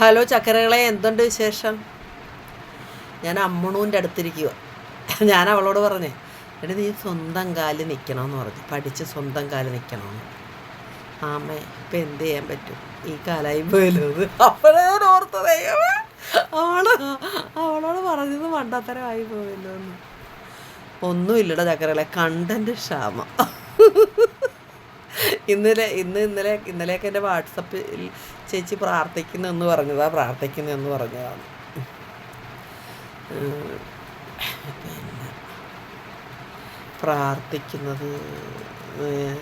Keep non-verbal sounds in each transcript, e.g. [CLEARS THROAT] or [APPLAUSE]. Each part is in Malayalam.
ഹലോ ചക്കരകളെ എന്തുണ്ട് വിശേഷം? ഞാൻ അമ്മണൂന്റെ അടുത്തിരിക്കുക ഞാൻ അവളോട് പറഞ്ഞേ എടി നീ സ്വന്തം കാലിൽ നിൽക്കണമെന്ന് പറഞ്ഞു. പഠിച്ച് സ്വന്തം കാലിൽ നിൽക്കണമെന്ന് ആമേ ഇപ്പം എന്ത് ചെയ്യാൻ പറ്റും? ഈ കാലായി പോയത് അപ്പോഴേ ഞാൻ ഓർത്ത് അവൾ അവളോട് പറഞ്ഞത് മണ്ടത്തരമായി പോയല്ലോ എന്ന്. ഒന്നുമില്ലട ചക്കരകളെ കണ്ടന്റ് ക്ഷാമം. ഇന്നലെ ഇന്ന് ഇന്നലെ ഇന്നലെയൊക്കെ എന്റെ വാട്സപ്പിൽ ചേച്ചി പ്രാർത്ഥിക്കുന്നെന്ന് പറഞ്ഞതാ പ്രാർത്ഥിക്കുന്നെന്ന് പറഞ്ഞതാണ്. പിന്നെ പ്രാർത്ഥിക്കുന്നത്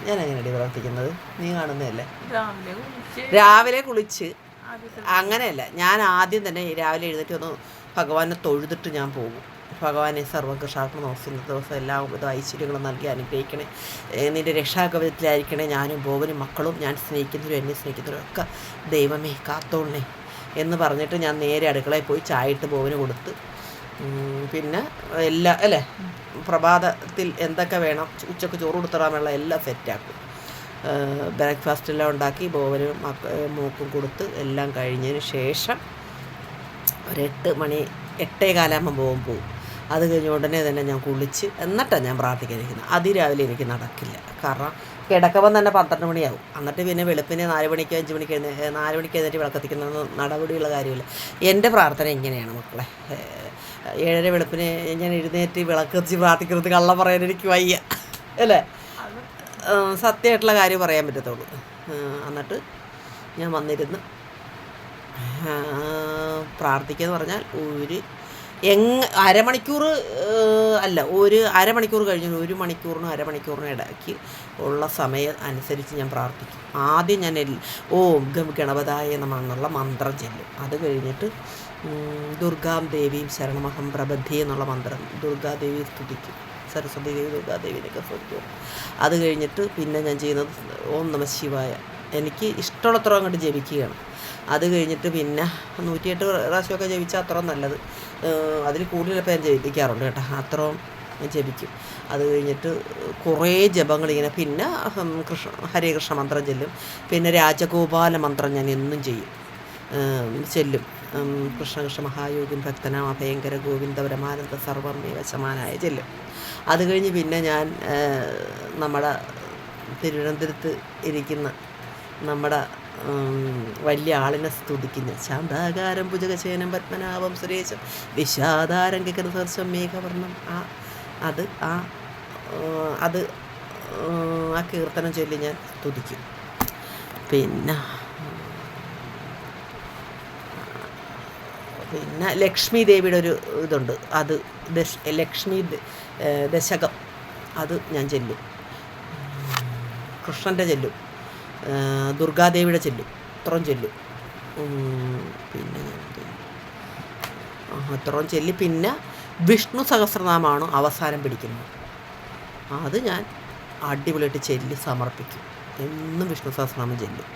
ഞാൻ എങ്ങനെയാണ് പ്രാർത്ഥിക്കുന്നത്? നീ കാണുന്നതല്ലേ? രാവിലെ കുളിച്ച്. അങ്ങനെയല്ല ഞാൻ ആദ്യം തന്നെ രാവിലെ എഴുന്നേറ്റ് ഒന്ന് ഭഗവാനെ തൊഴുതിട്ട് ഞാൻ പോകും. ഭഗവാനെ സർവകൃഷാർപ്പണ നോക്കുന്ന ദിവസം എല്ലാ വിധ ഐശ്വര്യങ്ങളും നൽകി അനുഗ്രഹിക്കണേ. നിന്റെ നിന്റെ രക്ഷാകവചത്തിലായിരിക്കണേ. ഞാനും ബോവനും മക്കളും ഞാൻ സ്നേഹിക്കുന്നവരും എന്നെ സ്നേഹിക്കുന്നവരും ഒക്കെ ദൈവമേ കാത്തോളണേ എന്ന് പറഞ്ഞിട്ട് ഞാൻ നേരെ അടുക്കളയിൽ പോയി ചായയിട്ട് ഭോവന് കൊടുത്ത്. പിന്നെ എല്ലാ അല്ലേ? പ്രഭാതത്തിൽ എന്തൊക്കെ വേണം? ഉച്ചയ്ക്ക് ചോറ് കൊടുത്തിടാനുള്ള എല്ലാം സെറ്റാക്കും ബ്രേക്ക്ഫാസ്റ്റ് എല്ലാം ഉണ്ടാക്കി ബോവനും മക്ക മൂക്കും കൊടുത്ത് എല്ലാം കഴിഞ്ഞതിന് ശേഷം ഒരു എട്ട് മണി എട്ടേ കാലാകുമ്പോൾ പോകും പോകും അത് കഴിഞ്ഞ ഉടനെ തന്നെ ഞാൻ കുളിച്ച് എന്നിട്ടാണ് ഞാൻ പ്രാർത്ഥിക്കാനിരിക്കുന്നത്. അതിരാവിലെ എനിക്ക് നടക്കില്ല. കാരണം കിടക്കുമ്പോൾ തന്നെ പന്ത്രണ്ട് മണിയാവും. എന്നിട്ട് പിന്നെ വെളുപ്പിന് നാല് മണിക്ക് അഞ്ച് മണിക്ക് നാല് മണിക്ക് എഴുന്നേറ്റ് വിളക്കത്തിക്കുന്ന നടപടിയുള്ള കാര്യമില്ല. എന്റെ പ്രാർത്ഥന ഇങ്ങനെയാണ് മക്കളെ. ഏഴര വെളുപ്പിന് ഞാൻ എഴുന്നേറ്റ് വിളക്കത്തിച്ച് പ്രാർത്ഥിക്കുന്നത് കള്ളം പറയാൻ എനിക്ക് വയ്യ. അല്ലേ? സത്യമായിട്ടുള്ള കാര്യം പറയാൻ പറ്റത്തുള്ളൂ. എന്നിട്ട് ഞാൻ വന്നിരുന്ന് പ്രാർത്ഥിക്കുക എന്ന് പറഞ്ഞാൽ ഒരു എങ് അരമണിക്കൂർ അല്ല ഒരു അരമണിക്കൂർ കഴിഞ്ഞ് ഒരു മണിക്കൂറിനും അരമണിക്കൂറിനും ഇടയ്ക്ക് ഉള്ള സമയം അനുസരിച്ച് ഞാൻ പ്രാർത്ഥിക്കും. ആദ്യം ഞാൻ ഓ ഗം ഗണപതായ എന്നുള്ള മന്ത്രം ചെല്ലും. അത് കഴിഞ്ഞിട്ട് ദുർഗാം ദേവിയും ശരണമഹം പ്രബദ്ധി എന്നുള്ള മന്ത്രം. ദുർഗാദേവി സ്തുതിക്കും. സരസ്വതി ദേവി ദുർഗാദേവിനെയൊക്കെ സ്തുതിക്കും. അത് കഴിഞ്ഞിട്ട് പിന്നെ ഞാൻ ചെയ്യുന്നത് ഓം നമ ശിവായ. എനിക്ക് ഇഷ്ടമുള്ളത്ര അങ്ങോട്ട് ജപിക്കുകയാണ്. അത് കഴിഞ്ഞിട്ട് പിന്നെ നൂറ്റിയെട്ട് പ്രാവശ്യമൊക്കെ ജപിച്ചാൽ അത്ര നല്ലത്. അതിൽ കൂടുതലൊക്കെ ഞാൻ ജപിക്കാറുണ്ട് കേട്ടോ. അത്രയും ജപിക്കും അത് കഴിഞ്ഞിട്ട് കുറേ ജപങ്ങൾ ഇങ്ങനെ പിന്നെ കൃഷ്ണ ഹരേ കൃഷ്ണ മന്ത്രം ചെല്ലും. പിന്നെ രാജഗോപാല മന്ത്രം ഞാൻ എന്നും ചെയ്യും. ചെല്ലും. കൃഷ്ണകൃഷ്ണ കൃഷ്ണ കൃഷ്ണ മഹായോഗിൻ ഭക്തനാം അഭയങ്കര ഗോവിന്ദ പരമാനന്ദ സർവം വശമാനായ ചെല്ലും. അത് കഴിഞ്ഞ് പിന്നെ ഞാൻ നമ്മുടെ തിരുവനന്തപുരത്ത് ഇരിക്കുന്ന നമ്മുടെ വലിയ ആളിനെ സ്തുതിക്കുന്ന. ശാന്താകാരം ഭുജകശേനം പത്മനാഭം സുരേശം. വിഷാദാരം കിക്കരസർശം മേഘവർണം. ആ അത് ആ അത് ആ കീർത്തനം ചൊല്ലി ഞാൻ സ്തുതിക്കും. പിന്നെ പിന്നെ ലക്ഷ്മി ദേവിയുടെ ഒരു ഇതുണ്ട്. അത് ദശ ലക്ഷ്മി ദശകം. അത് ഞാൻ ചെല്ലും. കൃഷ്ണന്റെ ചെല്ലും. ദുർഗാദേവിയുടെ ചെല്ലും അത്രയും ചെല്ലും. പിന്നെ അത്രയും ചെല്ലി. പിന്നെ വിഷ്ണു സഹസ്രനാമമാണ് അവസാനം പിടിക്കുന്നത്. അത് ഞാൻ അടിപൊളിയായിട്ട് ചെല്ലി സമർപ്പിക്കും. എന്നും വിഷ്ണു സഹസ്രനാമം ചെല്ലും.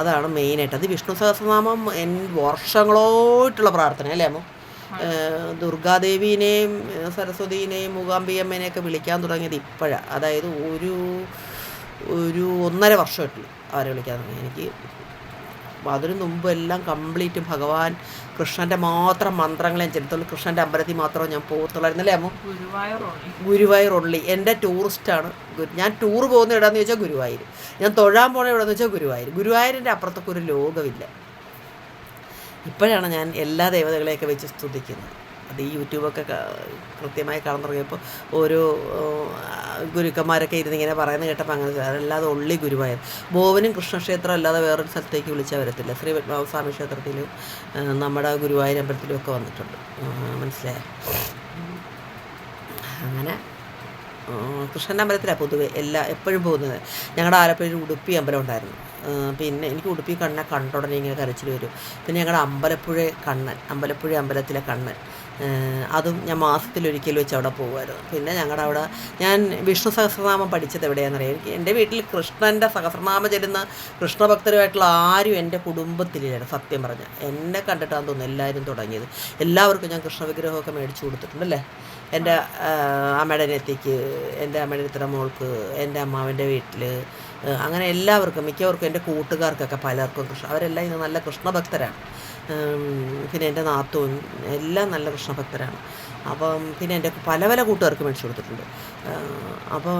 അതാണ് മെയിനായിട്ട്. അത് വിഷ്ണു സഹസ്രനാമം എൻ വർഷങ്ങളോട്ടുള്ള പ്രാർത്ഥന അല്ലേ അമ്മ? ദുർഗാദേവീനെയും സരസ്വതീനെയും മൂകാംബിയമ്മേനെയൊക്കെ വിളിക്കാൻ തുടങ്ങിയത് ഇപ്പോഴാണ് അതായത് ഒരു ഒരു ഒന്നര വർഷമായിട്ടുള്ളൂ അവരെ വിളിക്കാൻ തുടങ്ങി. എനിക്ക് അതിനു മുമ്പ് എല്ലാം കംപ്ലീറ്റ് ഭഗവാൻ കൃഷ്ണന്റെ മാത്രം മന്ത്രങ്ങളെ ഞാൻ ചെലുത്തുള്ളൂ. കൃഷ്ണന്റെ അമ്പലത്തിൽ മാത്രമേ ഞാൻ പോകത്തുള്ളായിരുന്നല്ലേ അമ്മ? ഗുരുവായൂർ ഉള്ളി. എന്റെ ടൂറിസ്റ്റാണ് ഞാൻ ടൂർ പോകുന്ന എവിടെയെന്ന് ചോദിച്ചാൽ ഗുരുവായൂർ. ഞാൻ തൊഴാൻ പോണ എവിടെയെന്ന് വെച്ചാൽ ഗുരുവായൂർ. ഗുരുവായൂരിന്റെ അപ്പുറത്തൊക്കെ ഒരു ലോകമില്ല. ഇപ്പോഴാണ് ഞാൻ എല്ലാ ദേവതകളെയൊക്കെ വെച്ച് സ്തുതിക്കുന്നത്. അത് ഈ യൂട്യൂബൊക്കെ കൃത്യമായി കാണാൻ തുടങ്ങിയപ്പോൾ ഓരോ ഗുരുക്കന്മാരൊക്കെ ഇരുന്ന് ഇങ്ങനെ പറയുന്നത് കേട്ടപ്പോൾ അങ്ങനെ അല്ലാതെ ഉള്ളി ഗുരുവായൂർ. ബോവനും കൃഷ്ണക്ഷേത്രം അല്ലാതെ വേറൊരു സ്ഥലത്തേക്ക് വിളിച്ചാൽ വരത്തില്ല. ശ്രീ പത്മനാഭസ്വാമി ക്ഷേത്രത്തിലും നമ്മുടെ ഗുരുവായൂർ അമ്പലത്തിലും ഒക്കെ വന്നിട്ടുണ്ട്. മനസ്സിലായ? അങ്ങനെ കൃഷ്ണന്റെ അമ്പലത്തിലാണ് പൊതുവെ എല്ലാ എപ്പോഴും പോകുന്നത്. ഞങ്ങളുടെ ആലപ്പുഴ ഉടുപ്പി അമ്പലം ഉണ്ടായിരുന്നു. പിന്നെ എനിക്ക് ഉടുപ്പി കണ്ണ കണ്ടുടനെ ഇങ്ങനെ കരച്ചിൽ വരും. പിന്നെ ഞങ്ങളുടെ അമ്പലപ്പുഴ കണ്ണൻ അമ്പലപ്പുഴ അമ്പലത്തിലെ കണ്ണൻ. അതും ഞാൻ മാസത്തിലൊരിക്കൽ വെച്ച് അവിടെ പോകുമായിരുന്നു പിന്നെ ഞങ്ങളുടെ അവിടെ ഞാൻ വിഷ്ണു സഹസ്രനാമം പഠിച്ചത് എവിടെയാണെന്നറിയാം? എനിക്ക് എന്റെ വീട്ടിൽ കൃഷ്ണന്റെ സഹസ്രനാമം ചെല്ലുന്ന കൃഷ്ണഭക്തരുമായിട്ടുള്ള ആരും എന്റെ കുടുംബത്തിലില്ല സത്യം പറഞ്ഞാൽ എന്നെ കണ്ടിട്ടാന്ന് തോന്നുന്നു എല്ലാവരും തുടങ്ങിയത്. എല്ലാവർക്കും ഞാൻ കൃഷ്ണ വിഗ്രഹമൊക്കെ മേടിച്ചു കൊടുത്തിട്ടുണ്ട് അല്ലേ എന്റെ അമ്മയുടെ അനിയത്തിക്ക് എന്റെ അമ്മയുടെ ഇത്ര മോൾക്ക് എന്റെ അമ്മാവന്റെ വീട്ടിൽ അങ്ങനെ എല്ലാവർക്കും മിക്കവർക്കും എന്റെ കൂട്ടുകാർക്കൊക്കെ പലർക്കും കൃഷ്ണ അവരെല്ലാം ഇന്ന് നല്ല കൃഷ്ണഭക്തരാണ്. പിന്നെ എന്റെ നാത്തൂൻ എല്ലാം നല്ല കൃഷ്ണഭക്തരാണ്. അപ്പം പിന്നെ എന്റെ പല പല കൂട്ടുകാർക്ക് മേടിച്ചു കൊടുത്തിട്ടുണ്ട്. അപ്പോൾ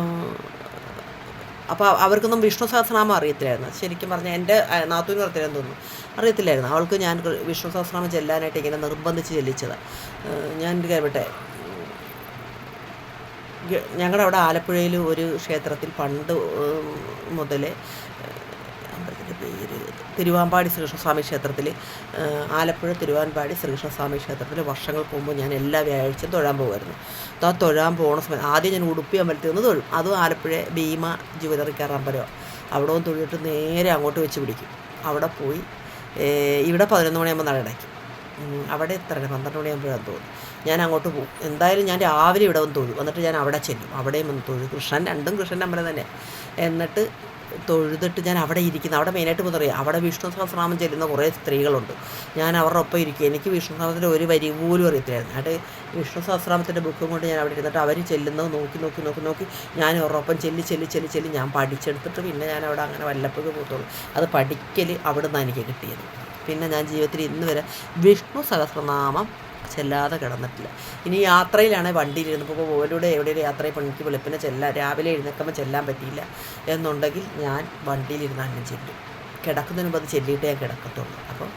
അപ്പം അപ്പോൾ അവർക്കൊന്നും വിഷ്ണു സഹസ്രനാമം അറിയത്തില്ലായിരുന്നു. ശരിക്കും പറഞ്ഞാൽ എന്റെ നാത്തൂന് അറിയത്തില്ലെന്ന് തോന്നുന്നു. അറിയത്തില്ലായിരുന്നു. അവൾക്ക് ഞാൻ വിഷ്ണു സഹസ്രനാമം ചെല്ലാനായിട്ട് ഇങ്ങനെ നിർബന്ധിച്ച് ചെല്ലിച്ചതാണ് ഞാൻ എന്റെ കയറട്ടെ ഞങ്ങളുടെ അവിടെ ആലപ്പുഴയിൽ ഒരു ക്ഷേത്രത്തിൽ പണ്ട് മുതലേ തിരുവാമ്പാടി ശ്രീകൃഷ്ണസ്വാമി ക്ഷേത്രത്തിൽ ആലപ്പുഴ തിരുവാമ്പാടി ശ്രീകൃഷ്ണസ്വാമി ക്ഷേത്രത്തിൽ വർഷങ്ങൾക്ക് മുമ്പ് ഞാൻ എല്ലാ വ്യാഴാഴ്ചയും തൊഴാൻ പോകുമായിരുന്നു. ആ തൊഴാൻ പോകുന്ന സമയത്ത് ആദ്യം ഞാൻ ഉടുപ്പി അമ്പലത്തിൽ നിന്ന് തൊഴും. അതും ആലപ്പുഴ ഭീമ ജുവലറിക്കാർ അമ്പലമാണ് അവിടെ ഒന്ന് തൊഴിലിട്ട് നേരെ അങ്ങോട്ട് വെച്ച് പിടിക്കും. അവിടെ പോയി ഇവിടെ പതിനൊന്ന് മണിയാകുമ്പോൾ നട അടയ്ക്കും. ഉം, അവിടെ എത്ര പന്ത്രണ്ട് മണിയാകുമ്പോഴാണ് തോന്നുന്നു ഞാൻ അങ്ങോട്ട് പോകും. എന്തായാലും ഞാൻ രാവിലെ ഇവിടെ വന്ന് തൊഴും. എന്നിട്ട് ഞാൻ അവിടെ ചെല്ലും. അവിടെയും വന്ന് തൊഴും. കൃഷ്ണൻ രണ്ടും കൃഷ്ണന്റെ അമ്പലം തന്നെ. എന്നിട്ട് തൊഴുതിട്ട് ഞാൻ അവിടെ ഇരിക്കുന്നു അവിടെ മെയിനായിട്ട് പറയുക അവിടെ വിഷ്ണു സഹസ്രനാമം ചെല്ലുന്ന കുറേ സ്ത്രീകളുണ്ട്. ഞാൻ അവരുടെ ഒപ്പം ഇരിക്കും. എനിക്ക് വിഷ്ണു സഹസ്രത്തിന്റെ ഒരു വരി പോലും അറിയത്തില്ലായിരുന്നു. അത് വിഷ്ണു സഹസ്രാമത്തിന്റെ ബുക്കും കൊണ്ട് ഞാൻ അവിടെ ഇരുന്നിട്ട് അവർ ചെല്ലുന്നത് നോക്കി നോക്കി നോക്കി നോക്കി ഞാൻ അവരുടെ ഒപ്പം ചെല്ലി ചെല്ലി ചെല്ലി ചെല്ലി ഞാൻ പഠിച്ചെടുത്തിട്ട് പിന്നെ ഞാൻ അവിടെ അങ്ങനെ വല്ലപ്പോഴും പോകത്തുള്ളൂ. അത് പഠിക്കൽ അവിടെ നിന്നാണ് എനിക്ക് കിട്ടിയത്. പിന്നെ ഞാൻ ജീവിതത്തിൽ ഇന്ന് വരെ വിഷ്ണു സഹസ്രനാമം ചെല്ലാതെ കിടന്നിട്ടില്ല. ഇനി യാത്രയിലാണ് വണ്ടിയിലിരുന്നപ്പോൾ ഓരോടെ എവിടെയും യാത്രയിൽ പണിക്ക് വെളുപ്പിനെ ചെല്ലാൻ രാവിലെ എഴുന്നേക്കുമ്പോൾ ചെല്ലാൻ പറ്റിയില്ല എന്നുണ്ടെങ്കിൽ ഞാൻ വണ്ടിയിലിരുന്നാലും ചെല്ലും. കിടക്കുന്നതിന് മുമ്പ് അത് ചെല്ലിയിട്ടേ ഞാൻ കിടക്കത്തുള്ളൂ. അപ്പോൾ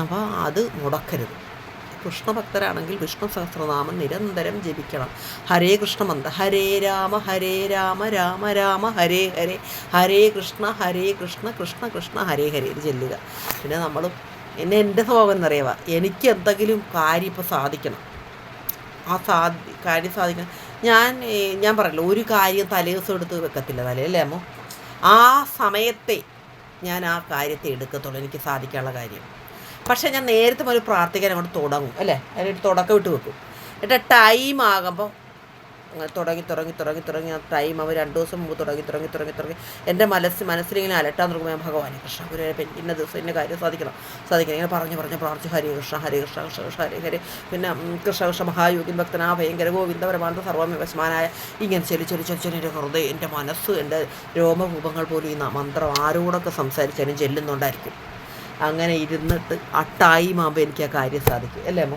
അപ്പോൾ അത് മുടക്കരുത്. കൃഷ്ണഭക്തരാണെങ്കിൽ വിഷ്ണു സഹസ്രനാമം നിരന്തരം ജപിക്കണം. ഹരേ കൃഷ്ണ മന്ത്ര ഹരേ രാമ ഹരേ രാമ രാമ രാമ ഹരേ ഹരേ ഹരേ കൃഷ്ണ ഹരേ കൃഷ്ണ കൃഷ്ണ കൃഷ്ണ ഹരേ ഹരേ ഇത് ചെല്ലുക. പിന്നെ നമ്മൾ എന്നെ എന്റെ സ്വഭാവം എന്നറിയാവ? എനിക്ക് എന്തെങ്കിലും കാര്യം ഇപ്പോൾ സാധിക്കണം. ആ സാധി കാര്യം സാധിക്കണം. ഞാൻ ഞാൻ പറയല്ലോ ഒരു കാര്യം തലേദിവസം എടുത്ത് വെക്കത്തില്ല തലയല്ലേ അമ്മോ? ആ സമയത്തെ ഞാൻ ആ കാര്യത്തെ എടുക്കത്തുള്ളൂ എനിക്ക് സാധിക്കാനുള്ള കാര്യം. പക്ഷേ ഞാൻ നേരത്തെ ഒരു പ്രാർത്ഥിക്കാൻ അങ്ങോട്ട് തുടങ്ങും അല്ലേ? അതിനൊരു തുടക്കം ഇട്ട് വെക്കും. എന്നിട്ട് ടൈം ആകുമ്പോൾ തുടങ്ങി തുടങ്ങി തുടങ്ങി തുടങ്ങി. ആ ടൈം അവർ രണ്ട് ദിവസം മുമ്പ് തുടങ്ങി തുടങ്ങി തുടങ്ങി തുടങ്ങി. എന്റെ മനസ്സ് മനസ്സിലിങ്ങനെ അലട്ടാൻ തുടങ്ങുമ്പോൾ ഞാൻ ഭഗവാനെ കൃഷ്ണ ഗുരു ഇന്ന ദിവസം ഇന്ന കാര്യം സാധിക്കണം സാധിക്കണം. ഇങ്ങനെ പറഞ്ഞു പറഞ്ഞു പ്രാർത്ഥിച്ചു ഹരി കൃഷ്ണ ഹരി കൃഷ്ണ കൃഷ്ണ കൃഷ്ണ ഹരി ഹരി. പിന്നെ കൃഷ്ണ കൃഷ്ണ മഹായോഗിൻ ഭക്തനാ ഭയങ്കര ഗോവിന്ദ പരമാനന്ദ സർവമേവസ്മാനായ ഇങ്ങനെ ചെറി ചെറി ചെറി ചെറിയ എന്റെ ഹൃദയം എന്റെ മനസ്സ് എന്റെ രോമകൂപങ്ങൾ പോലും ഈ മന്ത്രം ആരോടൊക്കെ സംസാരിച്ചാലും ചെല്ലുന്നുണ്ടായിരിക്കും അങ്ങനെ ഇരുന്നിട്ട് ആ ടൈം ആകുമ്പോൾ എനിക്ക് ആ കാര്യം സാധിക്കും. അല്ലേ അമ്മ?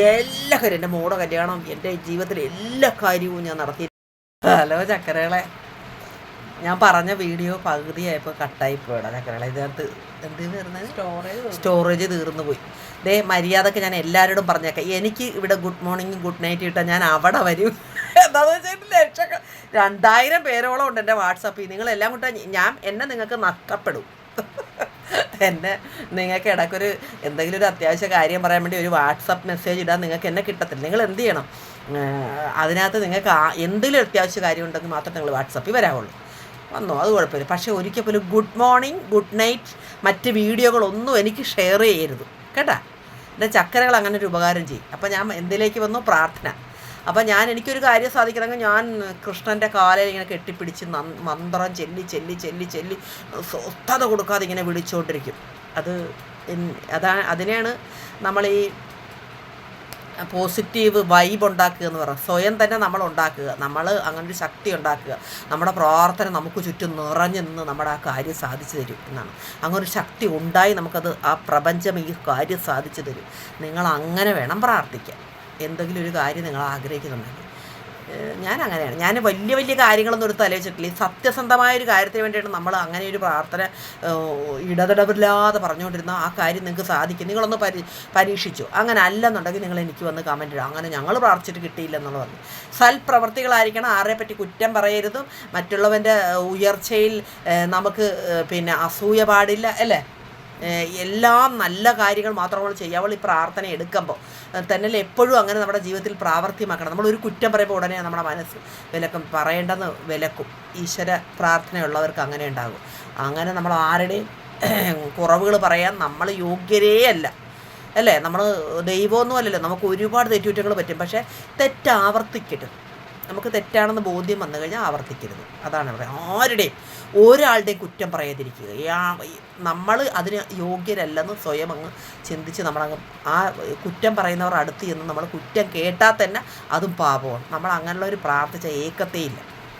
എല്ലാ കാര്യം എന്റെ മോടെ കല്യാണം എന്റെ ജീവിതത്തിലെ എല്ലാ കാര്യവും ഞാൻ നടത്തി. ഹലോ ചക്കരകളെ. ഞാൻ പറഞ്ഞ വീഡിയോ പകുതിയായപ്പോൾ കട്ടായി പോയടാ ചക്കരകളെ. ഇതിനകത്ത് എന്ത് വരുന്നത് സ്റ്റോറേജ് സ്റ്റോറേജ് തീർന്നു പോയി. ദേ മര്യാദയ്ക്ക് ഞാൻ എല്ലാവരോടും പറഞ്ഞേക്കാം. എനിക്ക് ഇവിടെ ഗുഡ് മോർണിംഗ് ഗുഡ് നൈറ്റ് ഇട്ടാൽ ഞാൻ അവിടെ വരും. എന്താണെന്ന് വെച്ചാൽ ലക്ഷക്ക രണ്ടായിരം പേരോളം ഉണ്ട് എന്റെ വാട്സാപ്പിൽ. നിങ്ങളെല്ലാം കൂട്ടാ ഞാൻ എന്നെ നിങ്ങൾക്ക് നഷ്ടപ്പെടും. എന്നെ നിങ്ങൾക്ക് ഇടയ്ക്കൊരു എന്തെങ്കിലും ഒരു അത്യാവശ്യ കാര്യം പറയാൻ വേണ്ടി ഒരു വാട്സപ്പ് മെസ്സേജ് ഇടാൻ നിങ്ങൾക്ക് എന്നെ കിട്ടത്തില്ല. നിങ്ങൾ എന്ത് ചെയ്യണം? അതിനകത്ത് നിങ്ങൾക്ക് എന്തെങ്കിലും അത്യാവശ്യ കാര്യം ഉണ്ടെങ്കിൽ മാത്രമേ നിങ്ങൾ വാട്സപ്പിൽ വരാവുള്ളൂ. വന്നോ അത് കുഴപ്പമില്ല. പക്ഷേ ഒരിക്കൽ പോലും ഗുഡ് മോർണിംഗ് ഗുഡ് നൈറ്റ് മറ്റ് വീഡിയോകളൊന്നും എനിക്ക് ഷെയർ ചെയ്യരുത്. കേട്ടാ? എന്റെ ചക്കരകൾ അങ്ങനെ ഒരു ഉപകാരം ചെയ്യും. അപ്പോൾ ഞാൻ എന്തിലേക്ക് വന്നു? പ്രാർത്ഥന. അപ്പോൾ ഞാൻ എനിക്കൊരു കാര്യം സാധിക്കണമെങ്കിൽ ഞാൻ കൃഷ്ണന്റെ കാലയിൽ ഇങ്ങനെ കെട്ടിപ്പിടിച്ച് മന്ത്രം ചെല്ലി ചെല്ലി ചെല്ലി ചെല്ലി സ്വസ്ഥത കൊടുക്കാതെ ഇങ്ങനെ വിളിച്ചുകൊണ്ടിരിക്കും അത് അതാ അതിനെയാണ് നമ്മൾ ഈ പോസിറ്റീവ് വൈബ് ഉണ്ടാക്കുക എന്ന് പറയുന്നത്. സ്വയം തന്നെ നമ്മൾ ഉണ്ടാക്കുക. നമ്മൾ അങ്ങനെ ഒരു ശക്തി ഉണ്ടാക്കുക. നമ്മുടെ പ്രാർത്ഥന നമുക്ക് ചുറ്റും നിറഞ്ഞു നിന്ന് നമ്മുടെ ആ കാര്യം സാധിച്ചു തരും എന്നാണ്. അങ്ങനെ ഒരു ശക്തി ഉണ്ടായി നമുക്കത് ആ പ്രപഞ്ചം ഈ കാര്യം സാധിച്ചു തരും. നിങ്ങൾ അങ്ങനെ വേണം പ്രാർത്ഥിക്കാൻ. എന്തെങ്കിലും ഒരു കാര്യം നിങ്ങൾ ആഗ്രഹിക്കുന്നുണ്ടെങ്കിൽ. ഞാൻ അങ്ങനെയാണ് ഞാൻ വലിയ വലിയ കാര്യങ്ങളൊന്നും എടുത്ത് ആലോചിച്ചിട്ടില്ല സത്യസന്ധമായ ഒരു കാര്യത്തിന് വേണ്ടിയിട്ട് നമ്മൾ അങ്ങനെ ഒരു പ്രാർത്ഥന ഇടതടവില്ലാതെ പറഞ്ഞുകൊണ്ടിരുന്ന ആ കാര്യം നിങ്ങൾക്ക് സാധിക്കും. നിങ്ങളൊന്ന് പരി പരീക്ഷിച്ചു. അങ്ങനെ അല്ലെന്നുണ്ടെങ്കിൽ നിങ്ങൾ എനിക്ക് വന്ന് കമന്റ് ഇടും അങ്ങനെ ഞങ്ങൾ പ്രാർത്ഥിച്ചിട്ട് കിട്ടിയില്ല സൽപ്രവർത്തികളായിരിക്കണം. ആരെ പറ്റി കുറ്റം പറയരുതും. മറ്റുള്ളവന്റെ ഉയർച്ചയിൽ നമുക്ക് പിന്നെ അസൂയ പാടില്ല. അല്ലേ? എല്ലാം നല്ല കാര്യങ്ങൾ മാത്രം നമ്മൾ ചെയ്യാവുള്ളൂ ഈ പ്രാർത്ഥന എടുക്കുമ്പോൾ തന്നെ എപ്പോഴും അങ്ങനെ നമ്മുടെ ജീവിതത്തിൽ പ്രാവർത്തിയമാക്കണം നമ്മളൊരു കുറ്റം പറയുമ്പോൾ ഉടനെ നമ്മുടെ മനസ്സ് വിലക്കും. പറയേണ്ടെന്ന് വിലക്കും. ഈശ്വര പ്രാർത്ഥനയുള്ളവർക്ക് അങ്ങനെ ഉണ്ടാകും. അങ്ങനെ നമ്മൾ ആരുടെയും [CLEARS THROAT] കുറവുകൾ പറയാൻ നമ്മൾ യോഗ്യരേ അല്ല. അല്ലേ? നമ്മൾ ദൈവമൊന്നും അല്ലല്ലോ. നമുക്ക് ഒരുപാട് തെറ്റുകുറ്റങ്ങൾ പറ്റും. പക്ഷേ തെറ്റാവർത്തിക്കരുത്. നമുക്ക് തെറ്റാണെന്ന് ബോധ്യം വന്നു കഴിഞ്ഞാൽ ആവർത്തിക്കരുത്. അതാണ് ഇവിടെ. ആരുടെയും ഒരാളുടെയും കുറ്റം പറയാതിരിക്കുക. നമ്മൾ അതിന് യോഗ്യരല്ലെന്ന് സ്വയം അങ്ങ് ചിന്തിച്ച് നമ്മളങ്ങ് ആ കുറ്റം പറയുന്നവർ അടുത്ത് ചെന്ന് നമ്മൾ കുറ്റം കേട്ടാൽ തന്നെ അതും പാപമാണ്. നമ്മൾ അങ്ങനെയുള്ള ഒരു പ്രാർത്ഥിച്ച ഏക്കത്തേയില്ല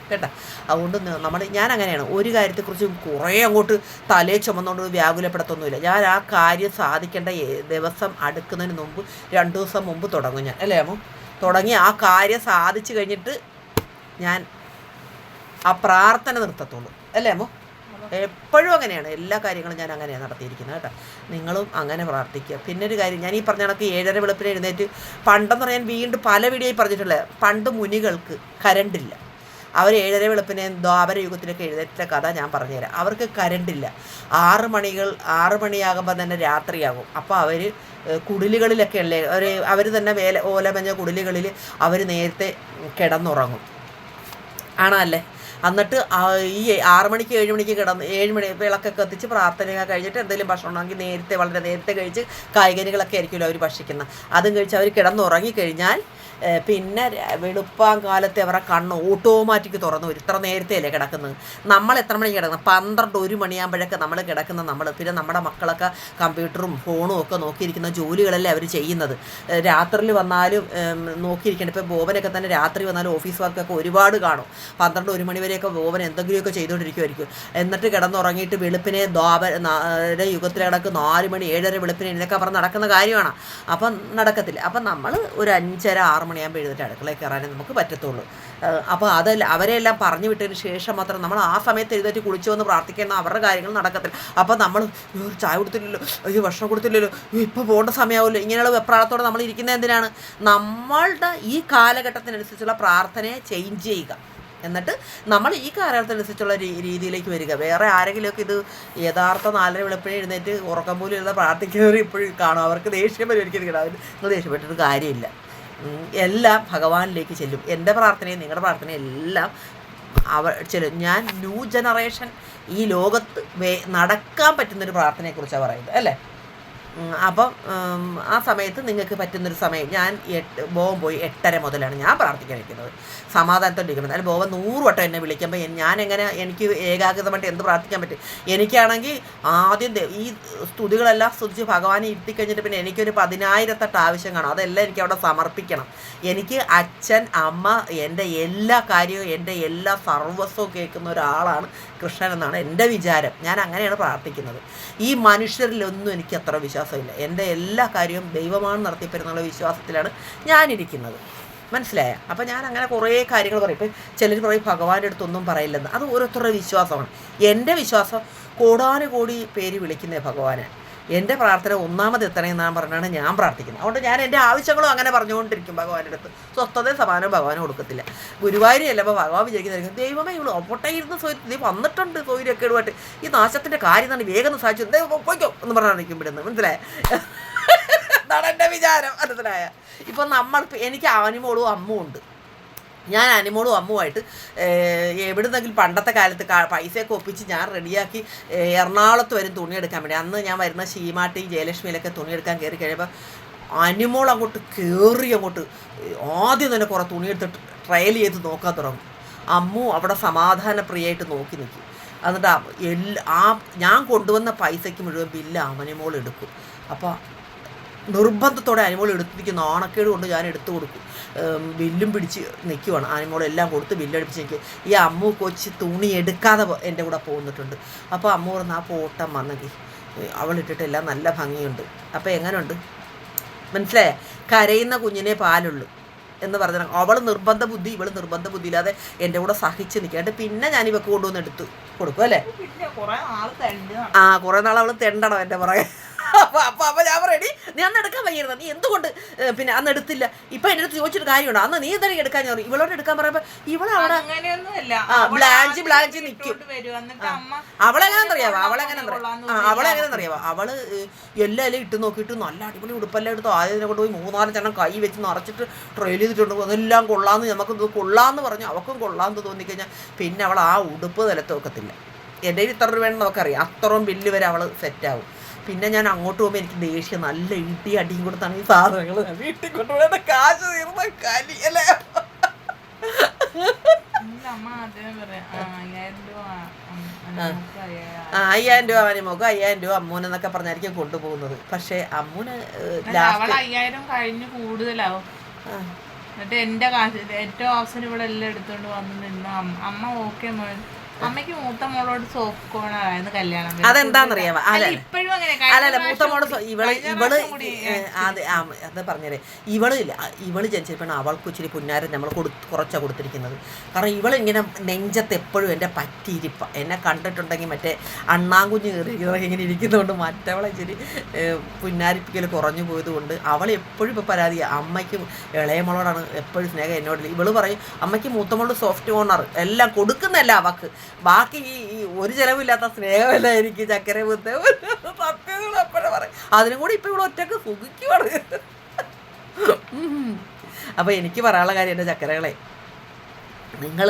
കേട്ടോ? അതുകൊണ്ട് നമ്മൾ ഞാൻ അങ്ങനെയാണ് ഒരു കാര്യത്തെക്കുറിച്ച് കുറേ അങ്ങോട്ട് തലേ ചുമന്നുകൊണ്ട് വ്യാകുലപ്പെടുത്തൊന്നുമില്ല. ഞാൻ ആ കാര്യം സാധിക്കേണ്ട ദിവസം അടുക്കുന്നതിന് മുമ്പ് രണ്ട് ദിവസം മുമ്പ് തുടങ്ങും ഞാൻ. അല്ലേ അമ്മ? തുടങ്ങി ആ കാര്യം സാധിച്ചു കഴിഞ്ഞിട്ട് ഞാൻ ആ പ്രാർത്ഥന നിർത്തത്തുള്ളൂ. അല്ലേ അമ്മോ? എപ്പോഴും അങ്ങനെയാണ്. എല്ലാ കാര്യങ്ങളും ഞാൻ അങ്ങനെയാണ് നടത്തിയിരിക്കുന്നത് കേട്ടോ. നിങ്ങളും അങ്ങനെ പ്രാർത്ഥിക്കുക. പിന്നെ ഒരു കാര്യം ഞാൻ ഈ പറഞ്ഞ കണക്ക് ഏഴര വെളുപ്പിന് എഴുന്നേറ്റ് പണ്ടെന്ന് പറയാൻ വീണ്ടും പല വീഡിയോയിൽ പറഞ്ഞിട്ടുള്ളത് പണ്ട് മുനികൾക്ക് കരണ്ടില്ല അവർ ഏഴര വെളുപ്പിനെ ദ്വാപര യുഗത്തിലൊക്കെ എഴുന്നേറ്റ കഥ ഞാൻ പറഞ്ഞുതരാം. അവർക്ക് കരണ്ടില്ല ആറ് മണികൾ ആറ് മണിയാകുമ്പോൾ തന്നെ രാത്രിയാകും. അപ്പോൾ അവർ കുടിലുകളിലൊക്കെ അല്ലേ അവർ അവർ തന്നെ വേല ഓലമഞ്ഞ കുടിലുകളിൽ അവർ നേരത്തെ കിടന്നുറങ്ങും. ആണല്ലേ എന്നിട്ട് ഈ ആറ് മണിക്ക് ഏഴ് മണിക്ക് കിടന്ന് ഏഴ് മണി വിളക്കൊക്കെ കത്തിച്ച് പ്രാർത്ഥനയൊക്കെ കഴിഞ്ഞിട്ട് എന്തെങ്കിലും ഭക്ഷണം ഉണ്ടെങ്കിൽ നേരത്തെ വളരെ നേരത്തെ കഴിച്ച് കായ്കനികളൊക്കെ ആയിരിക്കുമല്ലോ അവർ ഭക്ഷിക്കുന്നത്. അതും കഴിച്ച് അവർ കിടന്നുറങ്ങിക്കഴിഞ്ഞാൽ പിന്നെ വെളുപ്പാൻ കാലത്തെ അവരുടെ കണ്ണ് ഓട്ടോമാറ്റിക് തുറന്നു വരും. ഇത്ര നേരത്തെ അല്ലേ കിടക്കുന്നത്? നമ്മൾ എത്ര മണിക്ക് കിടക്കുന്നത്? പന്ത്രണ്ട് ഒരു മണിയാകുമ്പോഴൊക്കെ നമ്മൾ കിടക്കുന്ന നമ്മൾ. പിന്നെ നമ്മുടെ മക്കളൊക്കെ കമ്പ്യൂട്ടറും ഫോണും ഒക്കെ നോക്കിയിരിക്കുന്ന ജോലികളല്ലേ അവർ ചെയ്യുന്നത്. രാത്രിയിൽ വന്നാലും നോക്കിയിരിക്കണം. ഇപ്പോൾ ബോബനൊക്കെ തന്നെ രാത്രി വന്നാലും ഓഫീസ് വർക്കൊക്കെ ഒരുപാട് കാണും. പന്ത്രണ്ട് ഒരു മണി വരെയൊക്കെ ബോബൻ എന്തെങ്കിലുമൊക്കെ ചെയ്തുകൊണ്ടിരിക്കുമായിരിക്കും എന്നിട്ട് കിടന്നുറങ്ങിയിട്ട് വെളുപ്പിനെ ദ്വാപ യുഗത്തിൽ കിടക്ക് നാല് മണി ഏഴര വെളുപ്പിനെ എന്നൊക്കെ പറഞ്ഞ് നടക്കുന്ന കാര്യമാണ്. അപ്പം നടക്കത്തില്ല. അപ്പം നമ്മൾ ഒരു അഞ്ചര ആറ് മണിയാകുമ്പോൾ എഴുതിട്ട് അടുക്കളയിൽ കയറാനേ നമുക്ക് പറ്റത്തുള്ളൂ. അപ്പോൾ അത് അവരെല്ലാം പറഞ്ഞു വിട്ടതിന് ശേഷം മാത്രം നമ്മൾ ആ സമയത്ത് എഴുന്നേറ്റ് കുളിച്ചു വന്ന് പ്രാർത്ഥിക്കേണ്ട അവരുടെ കാര്യങ്ങൾ നടക്കത്തില്ല. അപ്പോൾ നമ്മൾ ഒരു ചായ കൊടുത്തില്ലല്ലോ അയ്യോ ഭക്ഷണം കൊടുത്തില്ലല്ലോ ഇപ്പോൾ പോകേണ്ട സമയമാവില്ല ഇങ്ങനെയുള്ള വെപ്രാളത്തോടെ നമ്മൾ ഇരിക്കുന്നത് എന്തിനാണ്? നമ്മളുടെ ഈ കാലഘട്ടത്തിനനുസരിച്ചുള്ള പ്രാർത്ഥനയെ ചേഞ്ച് ചെയ്യുക. എന്നിട്ട് നമ്മൾ ഈ കാലഘട്ടത്തിനനുസരിച്ചുള്ള രീതിയിലേക്ക് വരിക. വേറെ ആരെങ്കിലുമൊക്കെ ഇത് യഥാർത്ഥ നാലര വെളുപ്പിനെ എഴുന്നേറ്റ് ഉറക്കം പോലും എഴുതാൻ പ്രാർത്ഥിക്കുന്നവർ ഇപ്പോഴും കാണും. അവർക്ക് ദേഷ്യം വരും. കിടാം നിങ്ങൾ ദേഷ്യപ്പെട്ടിട്ട് കാര്യമില്ല. എല്ലാം ഭഗവാനിലേക്ക് ചെല്ലും. എന്റെ പ്രാർത്ഥനയും നിങ്ങളുടെ പ്രാർത്ഥനയും എല്ലാം അവ ചെല്ലും. ഞാൻ ന്യൂ ജനറേഷൻ ഈ ലോകത്ത് നടക്കാൻ പറ്റുന്നൊരു പ്രാർത്ഥനയെക്കുറിച്ചാണ് പറയുന്നത് അല്ലേ? അപ്പം ആ സമയത്ത് നിങ്ങൾക്ക് പറ്റുന്നൊരു സമയം. ഞാൻ എട്ട് ബോവൻ പോയി എട്ടര മുതലാണ് ഞാൻ പ്രാർത്ഥിക്കാൻ നിൽക്കുന്നത്. സമാധാനത്തോടെ ഇരിക്കുന്നത് അതിൽ ബോവൻ നൂറ് വട്ടം എന്നെ വിളിക്കുമ്പോൾ ഞാൻ എങ്ങനെ എനിക്ക് ഏകാഗ്രതമായിട്ട് എന്ത് പ്രാർത്ഥിക്കാൻ പറ്റും? എനിക്കാണെങ്കിൽ ആദ്യം ഈ സ്തുതികളെല്ലാം സ്തുതിച്ച് ഭഗവാനെ ഇരുത്തി കഴിഞ്ഞിട്ട് പിന്നെ എനിക്കൊരു പതിനായിരത്തെട്ട് ആവശ്യം കാണും. അതെല്ലാം എനിക്ക് അവിടെ സമർപ്പിക്കണം. എനിക്ക് അച്ഛൻ അമ്മ എന്റെ എല്ലാ കാര്യവും എന്റെ എല്ലാ സർവസ്വവും കേൾക്കുന്ന ഒരാളാണ് കൃഷ്ണൻ എന്നാണ് എന്റെ വിചാരം. ഞാൻ അങ്ങനെയാണ് പ്രാർത്ഥിക്കുന്നത്. ഈ മനുഷ്യരിലൊന്നും എനിക്ക് അത്ര വിശ്വാസമില്ല. എന്റെ എല്ലാ കാര്യവും ദൈവമാണ് നടത്തിപ്പരുന്നുള്ള വിശ്വാസത്തിലാണ് ഞാനിരിക്കുന്നത്. മനസ്സിലായ? അപ്പം ഞാൻ അങ്ങനെ കുറേ കാര്യങ്ങൾ പറയും. ഇപ്പം ചിലർ പറയും ഭഗവാന്റെ അടുത്തൊന്നും പറയില്ലെന്ന്. അത് ഓരോരുത്തരുടെ വിശ്വാസമാണ്. എന്റെ വിശ്വാസം കോടാനുകോടി പേര് വിളിക്കുന്നേ ഭഗവാനെ. എന്റെ പ്രാർത്ഥന ഒന്നാമത് എത്തണമെന്നാണ് പറഞ്ഞാണ് ഞാൻ പ്രാർത്ഥിക്കുന്നത്. അതുകൊണ്ട് ഞാൻ എന്റെ ആവശ്യങ്ങളും അങ്ങനെ പറഞ്ഞുകൊണ്ടിരിക്കും ഭഗവാന്റെ അടുത്ത്. സ്വസ്ഥതയും സമാനവും ഭഗവാൻ കൊടുക്കത്തില്ല. ഗുരുവായൂർ ചെല്ലുമ്പോൾ ഭഗവാൻ വിചാരിക്കുന്നതായിരിക്കും ദൈവമേ ഇവൾ ഒപ്പൊട്ടെ ഇരുന്ന് സോയി നീ വന്നിട്ടുണ്ട് സോയിരൊക്കെ ഇടുവായിട്ട്. ഈ നാശത്തിന്റെ കാര്യം തന്നെ വേഗം സാധിച്ചു. ദൈവം പോയിക്കോ എന്ന് പറഞ്ഞാണ് നിന്ന് മനസ്സിലായ? [LAUGHS] എന്റെ വിചാരം. മനസ്സിലായ? ഇപ്പം നമ്മൾ എനിക്ക് അനിമോളും അമ്മും ഉണ്ട്. ഞാൻ അനിമോളും അമ്മുമായിട്ട് എവിടുന്നെങ്കിലും പണ്ടത്തെ കാലത്ത് പൈസയൊക്കെ ഒപ്പിച്ച് ഞാൻ റെഡിയാക്കി എറണാകുളത്ത് വരും തുണിയെടുക്കാൻ വേണ്ടി. അന്ന് ഞാൻ വരുന്ന ശീമാട്ടി ജയലക്ഷ്മിയിലൊക്കെ തുണിയെടുക്കാൻ കയറി കഴിയുമ്പോൾ അനിമോൾ അങ്ങോട്ട് കയറി അങ്ങോട്ട് ആദ്യം തന്നെ കുറേ തുണിയെടുത്ത് ട്രയൽ ചെയ്ത് നോക്കാൻ തുടങ്ങും. അമ്മു അവിടെ സമാധാനപ്രിയമായിട്ട് നോക്കി നിൽക്കും. എന്നിട്ട് എല്ലാ ആ ഞാൻ കൊണ്ടുവന്ന പൈസയ്ക്ക് മുഴുവൻ ബില്ല് അമനിമോൾ എടുക്കും. അപ്പോൾ നിർബന്ധത്തോടെ അനിമോൾ എടുത്തിരിക്കുന്ന ആണക്കേട് കൊണ്ട് ഞാൻ എടുത്തു കൊടുക്കും. ബില്ലും പിടിച്ച് നിൽക്കുവാണ് അനിമോളെല്ലാം കൊടുത്ത് ബില്ലടിപ്പിച്ച് നിൽക്കുക ഈ അമ്മു കൊച്ചി തുണി എടുക്കാതെ എന്റെ കൂടെ പോകുന്നിട്ടുണ്ട് അപ്പോൾ അമ്മ പറഞ്ഞ ആ പോട്ടം വന്നെങ്കിൽ അവളിട്ടിട്ട് എല്ലാം നല്ല ഭംഗിയുണ്ട്. അപ്പോൾ എങ്ങനെയുണ്ട് മനസ്സിലായ? കരയുന്ന കുഞ്ഞിനെ പാലുള്ളൂ എന്ന് പറഞ്ഞാൽ അവൾ നിർബന്ധ ബുദ്ധി ഇവൾ നിർബന്ധ ബുദ്ധി ഇല്ലാതെ എന്റെ കൂടെ സഹിച്ച് നിൽക്കാണ്ട് പിന്നെ ഞാൻ ഇവക്ക് കൊണ്ടുവന്ന് എടുത്ത് കൊടുക്കും അല്ലേ? ആ കുറേ നാൾ അവൾ തെണ്ടണം എന്റെ പുറകെ. അപ്പൊ അപ്പൊ ഞാൻ പറയണി നീ അന്ന് എടുക്കാൻ വയ്യായിരുന്നു. നീ എന്തുകൊണ്ട് പിന്നെ അന്ന് എടുത്തില്ല? ഇപ്പൊ എന്റെ അടുത്ത് ചോദിച്ചിട്ട് കാര്യമുണ്ടോ. അന്ന് നീ എന്തായാലും എടുക്കാൻ പറഞ്ഞു പറയും. ഇവളോട് എടുക്കാൻ പറയുമ്പോ ഇവളവിടെ ആ, ബ്ലാഞ്ച് ബ്ലാഞ്ച് നിൽക്കും. അവളെങ്ങനെന്നറിയാവോ അവളെങ്ങനെ അറിയാവോ കൊള്ളാം, അവളെങ്ങനെ അറിയാം കൊള്ളാന്ന് ആ പറഞ്ഞ് അവളെങ്ങനെ അറിയാവോ അവൾ എല്ലാം എല്ലാം ഇട്ട് നോക്കിയിട്ട് നല്ല അടിപൊളി ഉടുപ്പെല്ലാം എടുത്തു? ആദ്യം ഇതിനെ കൊണ്ടുപോയി മൂന്നാലഞ്ചെണ്ണം കൈ വെച്ച് നിറച്ചിട്ട് ട്രെയിൽ ചെയ്തിട്ടുണ്ട്. അതെല്ലാം കൊള്ളാന്ന് നമുക്ക് കൊള്ളാന്ന് പറഞ്ഞു. അവക്കും കൊള്ളാന്ന് തോന്നിക്കഴിഞ്ഞാൽ പിന്നെ അവൾ ആ ഉടുപ്പ് നിലത്ത് വെക്കത്തില്ല. എന്റെ കയ്യിൽ ഇത്ര രൂപ നമുക്കറിയാം അത്രയും ബില്ല് വരെ അവൾ സെറ്റാവും പിന്നെ ഞാൻ അങ്ങോട്ട് പോകുമ്പോൾ എനിക്ക് ദേഷ്യം നല്ല ഇടി അടിയും കൊടുത്താണ് ഈ സാധനങ്ങൾ വീട്ടിൽ കൊണ്ടുപോകുന്ന കാശ് തീർന്ന കലി അല്ലേ അമ്മ ആദ്യമേ പറയാം ആ അയ്യായിരം രൂപ അവന് മുഖം അയ്യായിരം രൂപ അമ്മൂനെന്നൊക്കെ പറഞ്ഞായിരിക്കും കൊണ്ടുപോകുന്നത്. പക്ഷെ അമ്മൂന് അയ്യായിരം കഴിഞ്ഞ് കൂടുതലാവും. എന്നിട്ട് എന്റെ കാശ് ഏറ്റവും അവസരം ഇവിടെ എല്ലാം എടുത്തോണ്ട് വന്ന് നിന്ന് അമ്മ- അമ്മ ഓക്കെ മോൻ. അമ്മയ്ക്ക് മൂത്ത മോളോട് സോഫ്റ്റ് കല്യാണം അല്ല ഇപ്പോഴും അങ്ങനെ. അല്ലല്ല മൂത്ത മോൾ ഇവൾ ഇവൾ അത് അത് പറഞ്ഞേരെ. ഇവൾ ഇവൾ ജനിച്ചപ്പോഴാണ് അവൾക്ക് ഇച്ചിരി പുന്നാരം നമ്മൾ കൊടു കുറച്ചാണ് കൊടുത്തിരിക്കുന്നത്. കാരണം ഇങ്ങനെ നെഞ്ചത്ത് എപ്പോഴും എന്റെ പറ്റിയിരിപ്പ. എന്നെ കണ്ടിട്ടുണ്ടെങ്കിൽ മറ്റേ അണ്ണാങ്കുഞ്ഞ് കയറിയിരിക്കുന്നതൊക്കെ ഇങ്ങനെ ഇരിക്കുന്നതുകൊണ്ട് മറ്റവളെ ഇച്ചിരി പുന്നാരിപ്പിക്കൽ കുറഞ്ഞു പോയതുകൊണ്ട് അവൾ എപ്പോഴും ഇപ്പോൾ പരാതി അമ്മയ്ക്ക് ഇളയമോളോടാണ് എപ്പോഴും സ്നേഹം എന്നോട് ഇവൾ പറയും അമ്മയ്ക്ക് മൂത്തമോൾ സോഫ്റ്റ് ഓണർ എല്ലാം കൊടുക്കുന്നല്ല അവക്ക്. ബാക്കി ഈ ഒരു ചിലവില്ലാത്ത സ്നേഹമല്ല എനിക്ക് ചക്കര പുത്ത സത്യങ്ങൾ എപ്പോഴും പറയും അതിനും കൂടി ഇപ്പം ഇവിടെ ഒറ്റയ്ക്ക് സുഖിക്കുവാണ്. അപ്പോൾ എനിക്ക് പറയാനുള്ള കാര്യം എന്റെ ചക്കരകളെ നിങ്ങൾ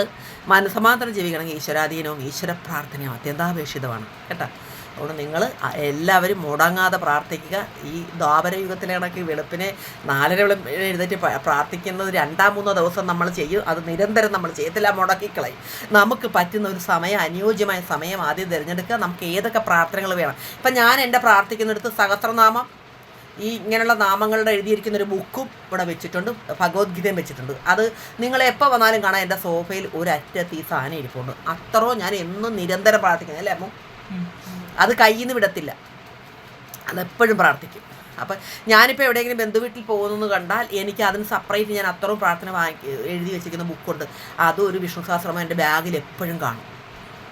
മനസമാന്തരം ജീവിക്കണമെങ്കിൽ ഈശ്വരാധീനവും ഈശ്വര പ്രാർത്ഥനയും അത്യന്താപേക്ഷിതമാണ് കേട്ടോ? അതുകൊണ്ട് നിങ്ങൾ എല്ലാവരും മുടങ്ങാതെ പ്രാർത്ഥിക്കുക. ഈ ദ്വാപര യുഗത്തിലെ കണക്ക് വെളുപ്പിനെ നാലര വെളും എഴുന്നേറ്റ് പ്രാർത്ഥിക്കുന്നത് രണ്ടാം മൂന്നോ ദിവസം നമ്മൾ ചെയ്യും. അത് നിരന്തരം നമ്മൾ ചെയ്യത്തില്ല മുടക്കിക്കളയും. നമുക്ക് പറ്റുന്ന ഒരു സമയം അനുയോജ്യമായ സമയം ആദ്യം തിരഞ്ഞെടുക്കുക. നമുക്ക് ഏതൊക്കെ പ്രാർത്ഥനകൾ വേണം. ഇപ്പം ഞാൻ എന്റെ പ്രാർത്ഥിക്കുന്നിടത്ത് സഹസ്രനാമം ഈ ഇങ്ങനെയുള്ള നാമങ്ങളുടെ എഴുതിയിരിക്കുന്ന ഒരു ബുക്കും ഇവിടെ വെച്ചിട്ടുണ്ട്. ഭഗവത്ഗീതയും വെച്ചിട്ടുണ്ട്. അത് നിങ്ങൾ എപ്പോൾ വന്നാലും കാണാൻ എന്റെ സോഫയിൽ ഒരറ്റത്ത് ഈ സാധനം ഇരിപ്പുണ്ട്. അത്രയോ ഞാൻ എന്നും നിരന്തരം പ്രാർത്ഥിക്കുന്നത് അല്ലേ അമ്മു. അത് കയ്യിൽ നിന്ന് വിടത്തില്ല. അതെപ്പോഴും പ്രാർത്ഥിക്കും. അപ്പം ഞാനിപ്പോൾ എവിടെയെങ്കിലും ബന്ധുവീട്ടിൽ പോകുന്നു കണ്ടാൽ എനിക്ക് അതിന് സെപ്പറേറ്റ് ഞാൻ അത്രയും പ്രാർത്ഥന വാങ്ങി എഴുതി വെച്ചിരിക്കുന്ന ബുക്കുണ്ട് അതും ഒരു വിഷ്ണു സഹസ്രമ എന്റെ ബാഗിൽ എപ്പോഴും കാണും.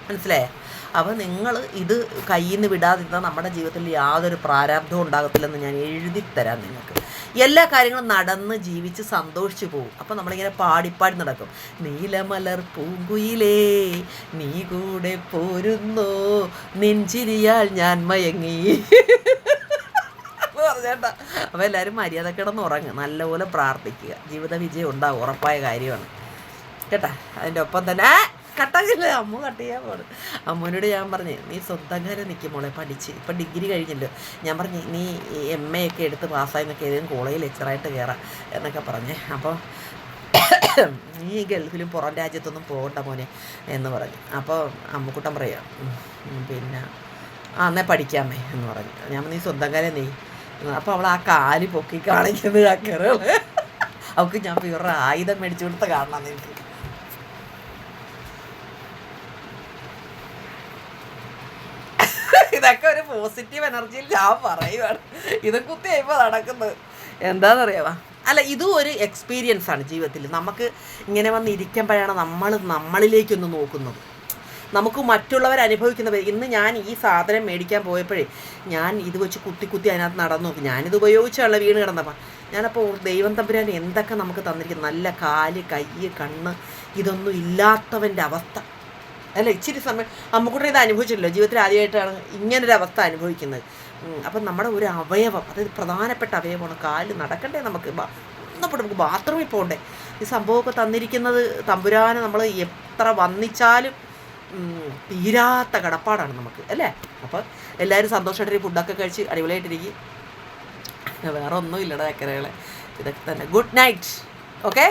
മനസ്സിലായേ? അപ്പോൾ നിങ്ങൾ ഇത് കയ്യിൽ നിന്ന് വിടാതിരുന്നാൽ നമ്മുടെ ജീവിതത്തിൽ യാതൊരു പ്രാരാബ്ധവും ഉണ്ടാകത്തില്ലെന്ന് ഞാൻ എഴുതി തരാം നിങ്ങൾക്ക്. എല്ലാ കാര്യങ്ങളും നടന്ന് ജീവിച്ച് സന്തോഷിച്ചു പോകും അപ്പോൾ നമ്മളിങ്ങനെ പാടിപ്പാടി നടക്കും. നീലമലർ പൂങ്കുയിലേ നീ കൂടെ പോരുന്നോ? നെഞ്ചിരിയാൽ ഞാൻ മയങ്ങി. പറഞ്ഞേട്ടാ അപ്പോൾ എല്ലാവരും മര്യാദ കിടന്ന് ഉറങ്ങുക നല്ലപോലെ പ്രാർത്ഥിക്കുക. ജീവിത വിജയം ഉണ്ടാവും. ഉറപ്പായ കാര്യമാണ്. കേട്ടാ? അതിന്റെ ഒപ്പം തന്നെ കട്ടാക്കില്ല. അമ്മ കട്ട് ചെയ്യാൻ പോണ്. അമ്മൂനോട് ഞാൻ പറഞ്ഞു നീ സ്വന്തം കാര്യം നിൽക്കും മോളെ പഠിച്ച്. ഇപ്പം ഡിഗ്രി കഴിഞ്ഞല്ലോ ഞാൻ പറഞ്ഞു നീ എം എ ഒക്കെ എടുത്ത് പാസ്സായി എന്നൊക്കെ ഏതെങ്കിലും കോളേജ് ലെക്ചറായിട്ട് കയറാം എന്നൊക്കെ പറഞ്ഞേ. അപ്പോൾ നീ ഗൾഫിലും പുറം രാജ്യത്തൊന്നും പോകണ്ട മോനെ എന്ന് പറഞ്ഞു. അപ്പോൾ അമ്മക്കുട്ടൻ പറയാം പിന്നെ ആ എന്നാൽ പഠിക്കാമേ എന്ന് പറഞ്ഞു. ഞാൻ നീ സ്വന്തം കാര്യം നീ. അപ്പോൾ അവൾ ആ കാൽ പൊക്കി കാണിക്കുന്നത് ആ കയറുകൾ അവൾക്ക് ഞാൻ ഇവരുടെ ആയുധം മേടിച്ചു കൊടുത്ത കാണണം എനിക്ക് ഇതൊക്കെ ഒരു പോസിറ്റീവ് എനർജിയിൽ ഞാൻ പറയുവാണ്. ഇത് കുത്തി കഴിയുമ്പോൾ നടക്കുന്നത് എന്താണെന്നറിയാവാ അല്ല ഇതും ഒരു എക്സ്പീരിയൻസ് ആണ് ജീവിതത്തിൽ. നമുക്ക് ഇങ്ങനെ വന്ന് ഇരിക്കുമ്പോഴാണ് നമ്മൾ നമ്മളിലേക്കൊന്ന് നോക്കുന്നത്. നമുക്ക് മറ്റുള്ളവർ അനുഭവിക്കുന്നത് ഇന്ന് ഞാൻ ഈ സാധനം മേടിക്കാൻ പോയപ്പോഴേ ഞാൻ ഇത് വെച്ച് കുത്തി കുത്തി അതിനകത്ത് നടന്നു നോക്കി. ഞാനിത് ഉപയോഗിച്ചാണല്ലോ വീണ് കിടന്നപ്പോൾ ഞാനപ്പോൾ ദൈവം തമ്പുരാൻ എന്തൊക്കെ നമുക്ക് തന്നിരിക്കും നല്ല കാൽ കൈ കണ്ണ് ഇതൊന്നും ഇല്ലാത്തവന്റെ അവസ്ഥ. അല്ല ഇച്ചിരി സമയം നമുക്കൂടെ ഇത് അനുഭവിച്ചിട്ടില്ല. ജീവിതത്തിൽ ആദ്യമായിട്ടാണ് ഇങ്ങനൊരു അവസ്ഥ അനുഭവിക്കുന്നത് അപ്പം നമ്മുടെ ഒരു അവയവം അതായത് പ്രധാനപ്പെട്ട അവയവമാണ് കാൽ നടക്കണ്ടേ നമുക്ക്? ഒന്നപ്പോൾ നമുക്ക് ബാത്റൂമിൽ പോകണ്ടേ? ഈ സംഭവമൊക്കെ തന്നിരിക്കുന്നത് തമ്പുരാനെ നമ്മൾ എത്ര വന്നിച്ചാലും തീരാത്ത കടപ്പാടാണ് നമുക്ക് അല്ലേ? അപ്പോൾ എല്ലാവരും സന്തോഷമായിട്ട് ഫുഡൊക്കെ കഴിച്ച് അടിപൊളിയായിട്ടിരിക്കും. വേറെ ഒന്നും ഇല്ലടാ ഇതൊക്കെ തന്നെ. Good night okay